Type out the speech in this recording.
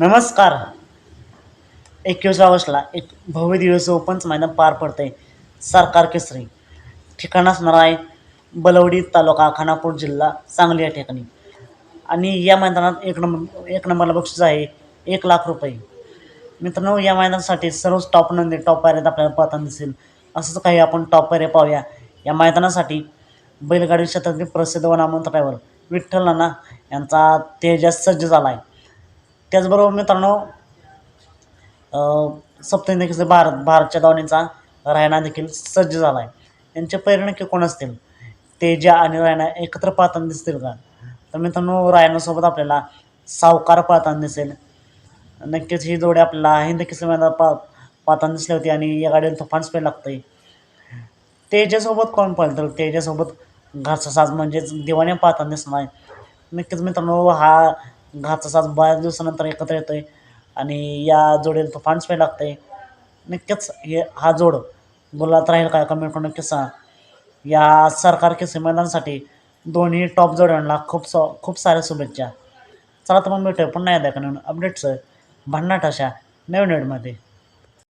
नमस्कार. एकवीस ऑगस्टला एक भव्य दिवस ओपनचं मैदान पार पडतं आहे सरकार केसरी. ठिकाण असणार आहे बलवडी तालुका खानापूर जिल्हा सांगली या ठिकाणी. आणि या मैदानात एक नंबर एक नंबरला बक्षीस आहे एक लाख रुपये. मित्रांनो या मैदानासाठी सर्वच टॉप नंदी टॉप पायऱ्यात आपल्याला पाहताना दिसेल. असंच काही आपण टॉप पायऱ्या पाहूया. या मैदानासाठी बैलगाडी क्षेत्रातील प्रसिद्ध वनामंत ड्रायव्हर विठ्ठल नाना यांचा तेजस सज्ज झाला आहे त्याचबरोबर मित्रांनो सप्तहिंद देखील भारत भारतच्या धावणीचा रायना देखील सज्ज झाला आहे यांचे पैर नक्की कोण असतील? तेजा आणि रायना एकत्र पाहताना दिसतील का? तर मित्रांनो रायनासोबत आपल्याला सावकार पाहताना दिसेल. नक्कीच ही जोडी आपल्याला हिंद किसरी पा पाहताना दिसली होती आणि या गाडीला तुफान स्पीड लागतं आहे तेजासोबत कोण पाहिलं तर तेजासोबत घरचा साज म्हणजेच दिवाने पाहताना दिसणार आहे. नक्कीच मित्रांनो हा घरचा साज बऱ्याच दिवसानंतर एकत्र येतो आहे आणि या जोडीला तुफान स्पीड लागतं आहे नक्कीच हे हा जोड गुलात राहील काय कमेंट करून नक्कीच सांगा. या सरकार केसरी मैदानासाठी दोन्ही टॉप जोड्यांना खूप स खूप साऱ्या शुभेच्छा. चला तर मग भेटूया पुन्हा एकदा का नवीन अपडेट्स भन्नाट अशा नवीन वेळमध्ये